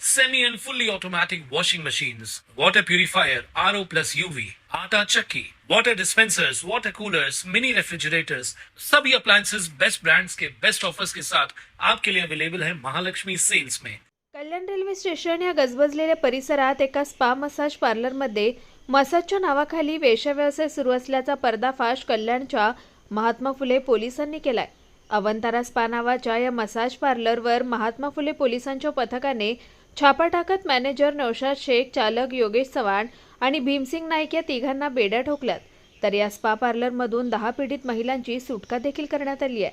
semi and fully automatic washing machines, water purifier, RO plus UV, आटा चक्की, water dispensers, water coolers, mini refrigerators, सभी appliances. Best brands के best offers के साथ आपके लिए अवेलेबल है महालक्ष्मी सेल्स में कल्याण रेल्वे स्टेशन या गजबजलेल्या परिसरात एका स्पा मसाज पार्लरमध्ये मसाजच्या नावाखाली वेशव्यवसाय सुरू असल्याचा पर्दाफाश कल्याणच्या महात्मा फुले पोलिसांनी केलाय. अवंतारा स्पा नावाच्या या मसाज पार्लरवर महात्मा फुले पोलिसांच्या पथकाने छापा टाकत मॅनेजर नौशाद शेख चालक योगेश चव्हाण आणि भीमसिंग नाईक या तिघांना बेड्या ठोकल्यात. तर या स्पा पार्लरमधून दहा पीडित महिलांची सुटका देखील करण्यात आली आहे.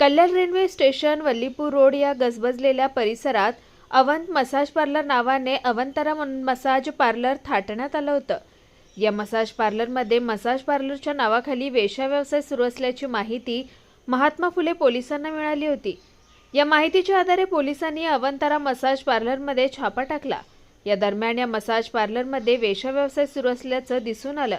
Kalyan railway station Vallipur road या गजबजलेल्या परिसरात अवंत मसाज पार्लर नावाने अवंतरा मसाज पार्लर थाटण्यात आलं होतं. या मसाज पार्लरमध्ये मसाज पार्लरच्या नावाखाली वेश्या व्यवसाय सुरू असल्याची माहिती महात्मा फुले पोलिसांना मिळाली होती. या माहितीच्या आधारे पोलिसांनी अवंतारा मसाज पार्लरमध्ये छापा टाकला. या दरम्यान या मसाज पार्लरमध्ये वेश्या व्यवसाय सुरू असल्याचं दिसून आलं.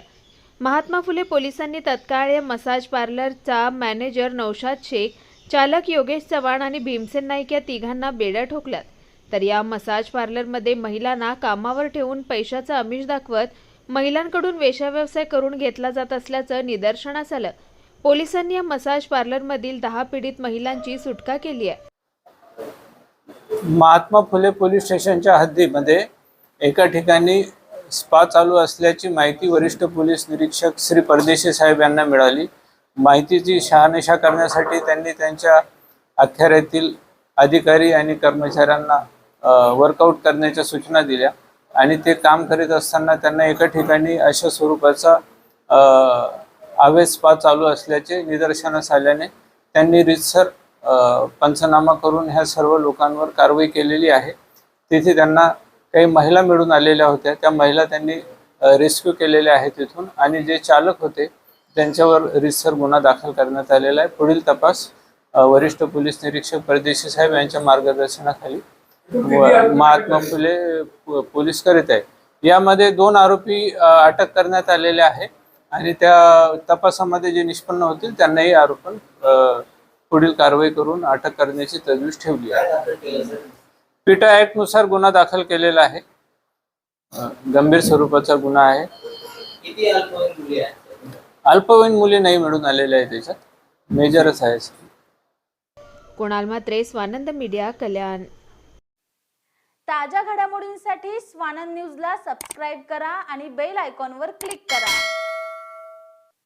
महात्मा फुले पोलिसांनी तत्काळ या मसाज पार्लरचा मॅनेजर नौशाद शेख चालक योगेश चव्हाण आणि भीमसेन नाईक या तिघांना बेड्या ठोकल्यात. तर या मसाज पार्लरमध्ये महिलांना कामावर ठेवून पैशाचं आमिष दाखवत महिलांकडून वेश्याव्यवसाय करून घेतला जात असल्याचं निदर्शनास आलं. पोलिसांनी या मसाज पार्लरमधील दहा पीडित महिलांची सुटका केली आहे. महात्मा फुले पोलीस स्टेशनच्या हद्दीमध्ये एका ठिकाणी स्पा चालू असल्याची माहिती वरिष्ठ पोलीस निरीक्षक श्री परदेशी साहेब यांना मिळाली. माहितीची शहानिशा करण्यासाठी त्यांनी त्यांच्या अखेऱ्यातील अधिकारी आणि कर्मचाऱ्यांना वर्कआउट करण्याच्या सूचना दिल्या आणि ते काम करीत असताना त्यांना एका ठिकाणी अशा स्वरूपाचा अ, चालू असल्याचे निदर्शनास आल्याने त्यांनी रितसर पंचनामा करून ह्या सर्व लोकांवर कारवाई केलेली आहे. तिथे त्यांना काही महिला मिळून आलेल्या होत्या. त्या महिला त्यांनी रेस्क्यू केलेल्या आहेत तिथून आणि जे चालक होते त्यांच्यावर रितसर गुन्हा दाखल करण्यात आलेला आहे. पुढील तपास वरिष्ठ पोलीस निरीक्षक परदेशी साहेब यांच्या मार्गदर्शनाखाली महात्मा फुले पोलीस करीत आहे. यामध्ये दोन आरोपी अटक करण्यात आलेले आहे आणि त्या तपासामध्ये जे निष्पन्न होतील त्यांनाही आरोपण पुढील कारवाई करून अटक करण्याची तजवीज ठेवली आहे. पिटा ऍक्टनुसार गुन्हा दाखल केलेला आहे. गंभीर स्वरूपाचा गुन्हा आहे. किती अल्पवयीन मुली नाही मिळून आलेल्या आहे त्याच्यात. मेजरच आहे. कुणाल म्हात्रे स्वानंद मीडिया कल्याण. ताज्या घडामोडींसाठी स्वानंद न्यूजला सबस्क्राईब करा आणि बेल आयकॉनवर क्लिक करा.